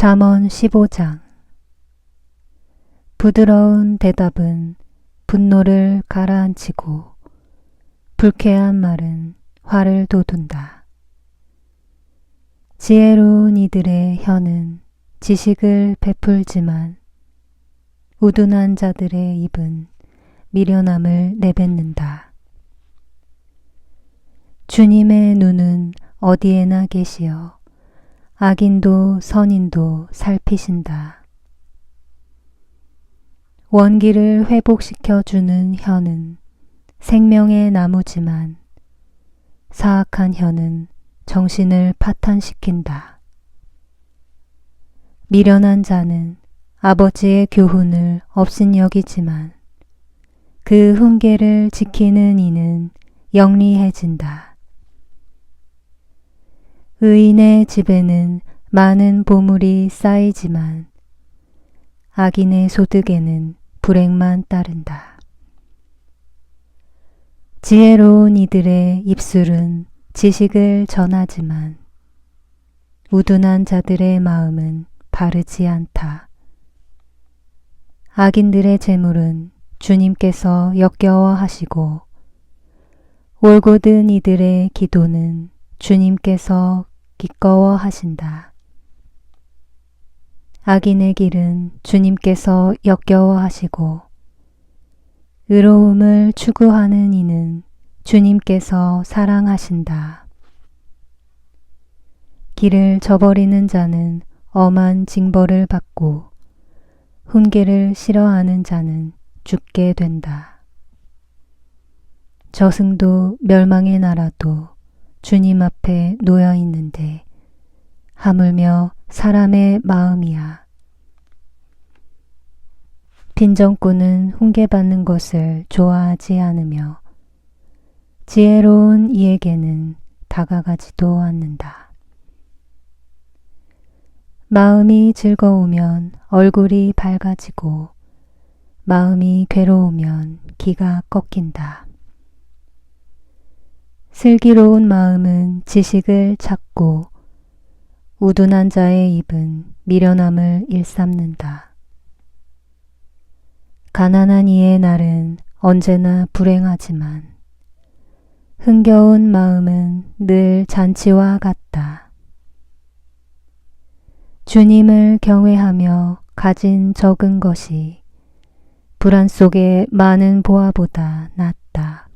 잠언 15장 부드러운 대답은 분노를 가라앉히고 불쾌한 말은 화를 돋운다. 지혜로운 이들의 혀는 지식을 베풀지만 우둔한 자들의 입은 미련함을 내뱉는다. 주님의 눈은 어디에나 계시어 악인도 선인도 살피신다. 원기를 회복시켜 주는 혀는 생명의 나무지만 사악한 혀는 정신을 파탄시킨다. 미련한 자는 아버지의 교훈을 업신여기지만 그 훈계를 지키는 이는 영리해진다. 의인의 집에는 많은 보물이 쌓이지만 악인의 소득에는 불행만 따른다. 지혜로운 이들의 입술은 지식을 전하지만 우둔한 자들의 마음은 바르지 않다. 악인들의 재물은 주님께서 역겨워하시고 올곧은 이들의 기도는 주님께서 기꺼워 하신다. 악인의 길은 주님께서 역겨워 하시고 의로움을 추구하는 이는 주님께서 사랑하신다. 길을 저버리는 자는 엄한 징벌을 받고 훈계를 싫어하는 자는 죽게 된다. 저승도 멸망의 나라도 주님 앞에 놓여 있는데 하물며 사람의 마음이야. 빈정꾼은 훈계받는 것을 좋아하지 않으며 지혜로운 이에게는 다가가지도 않는다. 마음이 즐거우면 얼굴이 밝아지고 마음이 괴로우면 기가 꺾인다. 슬기로운 마음은 지식을 찾고 우둔한 자의 입은 미련함을 일삼는다. 가난한 이의 날은 언제나 불행하지만 흥겨운 마음은 늘 잔치와 같다. 주님을 경외하며 가진 적은 것이 불안 속에 많은 보아보다 낫다.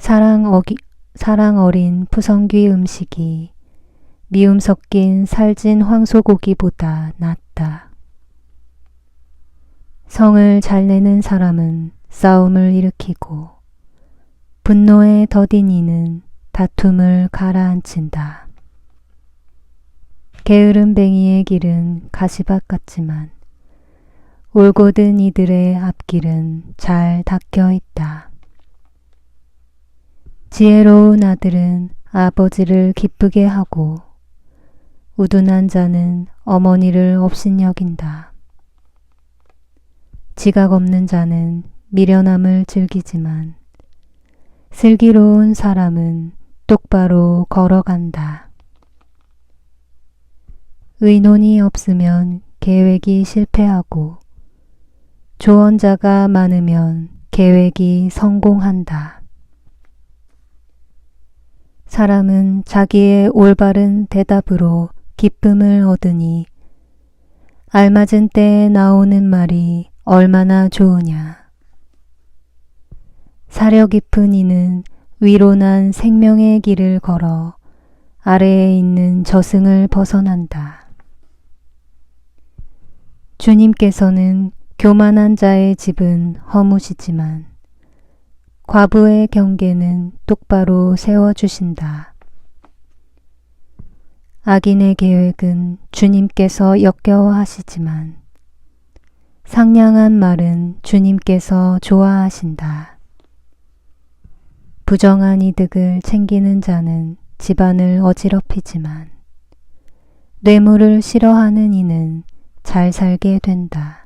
사랑, 어기, 사랑 어린 푸성귀 음식이 미움 섞인 살진 황소고기보다 낫다. 성을 잘 내는 사람은 싸움을 일으키고 분노에 더딘 이는 다툼을 가라앉힌다. 게으름 뱅이의 길은 가시밭 같지만 올곧은 이들의 앞길은 잘 닦여 있다. 지혜로운 아들은 아버지를 기쁘게 하고 우둔한 자는 어머니를 업신여긴다. 지각 없는 자는 미련함을 즐기지만 슬기로운 사람은 똑바로 걸어간다. 의논이 없으면 계획이 실패하고 조언자가 많으면 계획이 성공한다. 사람은 자기의 올바른 대답으로 기쁨을 얻으니 알맞은 때에 나오는 말이 얼마나 좋으냐. 사려 깊은 이는 위로 난 생명의 길을 걸어 아래에 있는 저승을 벗어난다. 주님께서는 교만한 자의 집은 허무시지만 과부의 경계는 똑바로 세워주신다. 악인의 계획은 주님께서 역겨워하시지만 상냥한 말은 주님께서 좋아하신다. 부정한 이득을 챙기는 자는 집안을 어지럽히지만 뇌물을 싫어하는 이는 잘 살게 된다.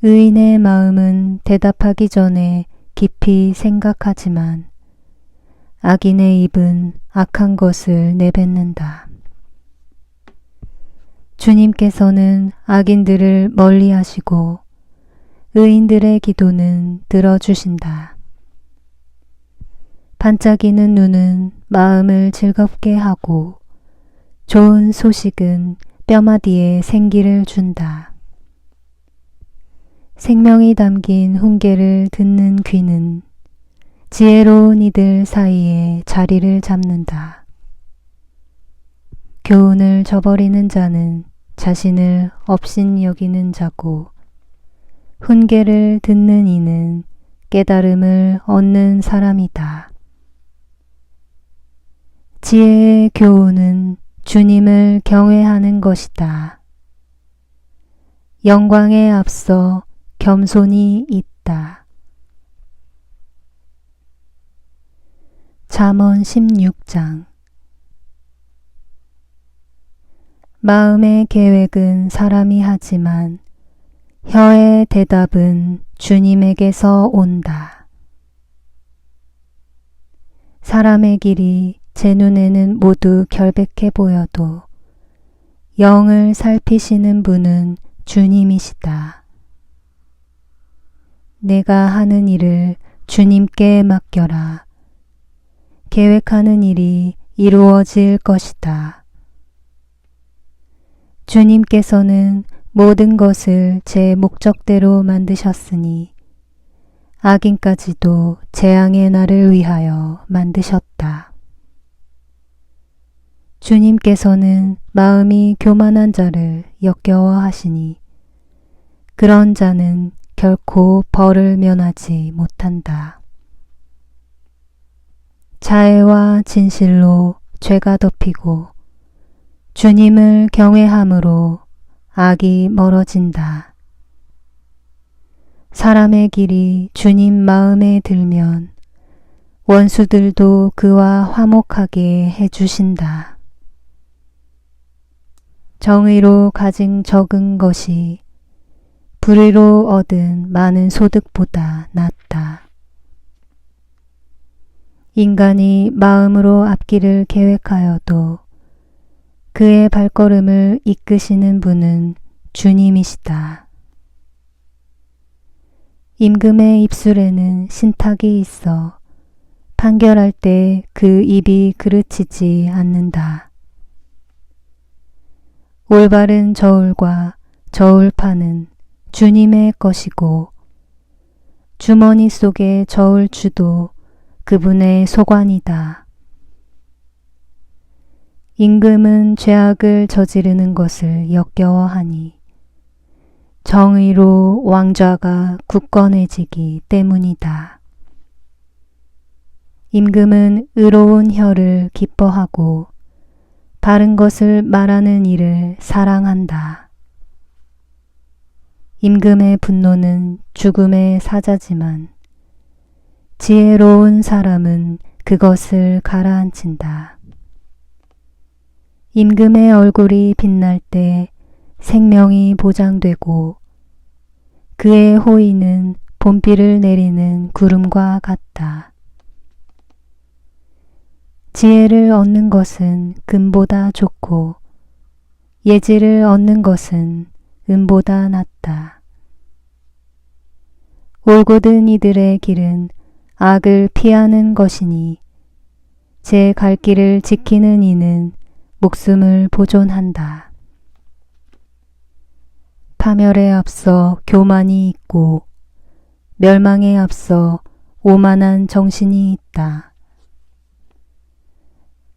의인의 마음은 대답하기 전에 깊이 생각하지만 악인의 입은 악한 것을 내뱉는다. 주님께서는 악인들을 멀리 하시고 의인들의 기도는 들어주신다. 반짝이는 눈은 마음을 즐겁게 하고 좋은 소식은 뼈마디에 생기를 준다. 생명이 담긴 훈계를 듣는 귀는 지혜로운 이들 사이에 자리를 잡는다. 교훈을 저버리는 자는 자신을 업신 여기는 자고 훈계를 듣는 이는 깨달음을 얻는 사람이다. 지혜의 교훈은 주님을 경외하는 것이다. 영광에 앞서 겸손이 있다. 잠언 16장 마음의 계획은 사람이 하지만 혀의 대답은 주님에게서 온다. 사람의 길이 제 눈에는 모두 결백해 보여도 영을 살피시는 분은 주님이시다. 내가 하는 일을 주님께 맡겨라. 계획하는 일이 이루어질 것이다. 주님께서는 모든 것을 제 목적대로 만드셨으니 악인까지도 재앙의 날을 위하여 만드셨다. 주님께서는 마음이 교만한 자를 역겨워 하시니 그런 자는 결코 벌을 면하지 못한다. 자애와 진실로 죄가 덮이고 주님을 경외함으로 악이 멀어진다. 사람의 길이 주님 마음에 들면 원수들도 그와 화목하게 해주신다. 정의로 가진 적은 것이 불의로 얻은 많은 소득보다 낫다. 인간이 마음으로 앞길을 계획하여도 그의 발걸음을 이끄시는 분은 주님이시다. 임금의 입술에는 신탁이 있어 판결할 때 그 입이 그르치지 않는다. 올바른 저울과 저울판은 주님의 것이고 주머니 속의 저울추도 그분의 소관이다. 임금은 죄악을 저지르는 것을 역겨워하니 정의로 왕좌가 굳건해지기 때문이다. 임금은 의로운 혀를 기뻐하고 바른 것을 말하는 일을 사랑한다. 임금의 분노는 죽음의 사자지만 지혜로운 사람은 그것을 가라앉힌다. 임금의 얼굴이 빛날 때 생명이 보장되고 그의 호의는 봄비를 내리는 구름과 같다. 지혜를 얻는 것은 금보다 좋고 예지를 얻는 것은 은보다 낫다. 올곧은 이들의 길은 악을 피하는 것이니 제 갈 길을 지키는 이는 목숨을 보존한다. 파멸에 앞서 교만이 있고 멸망에 앞서 오만한 정신이 있다.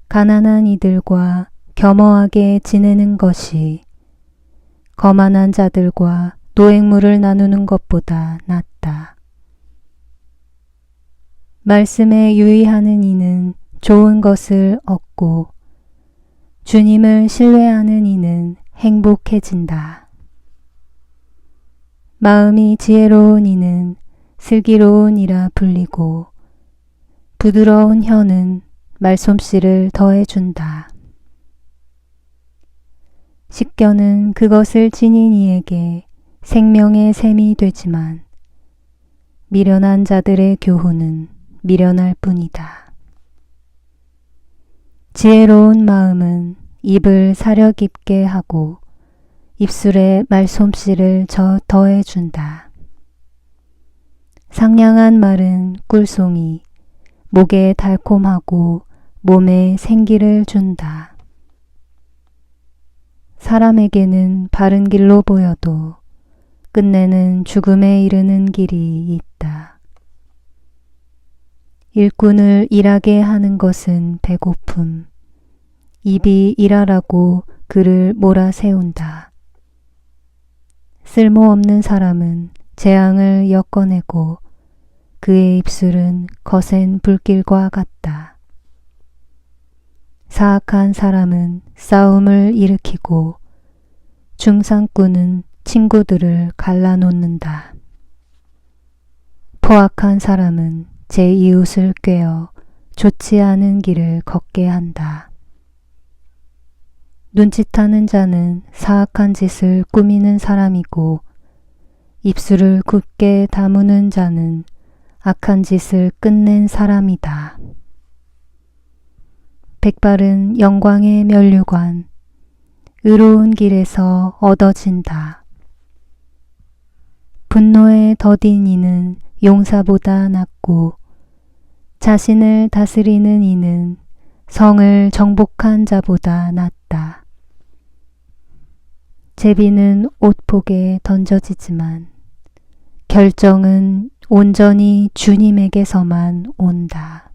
가난한 이들과 겸허하게 지내는 것이 거만한 자들과 노획물을 나누는 것보다 낫다. 말씀에 유의하는 이는 좋은 것을 얻고 주님을 신뢰하는 이는 행복해진다. 마음이 지혜로운 이는 슬기로운 이라 불리고 부드러운 혀는 말솜씨를 더해준다. 식견은 그것을 지닌 이에게 생명의 샘이 되지만 미련한 자들의 교훈은 미련할 뿐이다. 지혜로운 마음은 입을 사려 깊게 하고 입술에 말솜씨를 저 더해준다. 상냥한 말은 꿀송이, 목에 달콤하고 몸에 생기를 준다. 사람에게는 바른 길로 보여도 끝내는 죽음에 이르는 길이 있다. 일꾼을 일하게 하는 것은 배고픔. 입이 일하라고 그를 몰아세운다. 쓸모없는 사람은 재앙을 엮어내고 그의 입술은 거센 불길과 같다. 사악한 사람은 싸움을 일으키고 중상꾼은 친구들을 갈라놓는다. 포악한 사람은 제 이웃을 꿰어 좋지 않은 길을 걷게 한다. 눈짓하는 자는 사악한 짓을 꾸미는 사람이고 입술을 굳게 다무는 자는 악한 짓을 끝낸 사람이다. 백발은 영광의 면류관, 의로운 길에서 얻어진다. 분노에 더딘 이는 용사보다 낫고 자신을 다스리는 이는 성을 정복한 자보다 낫다. 제비는 옷폭에 던져지지만 결정은 온전히 주님에게서만 온다.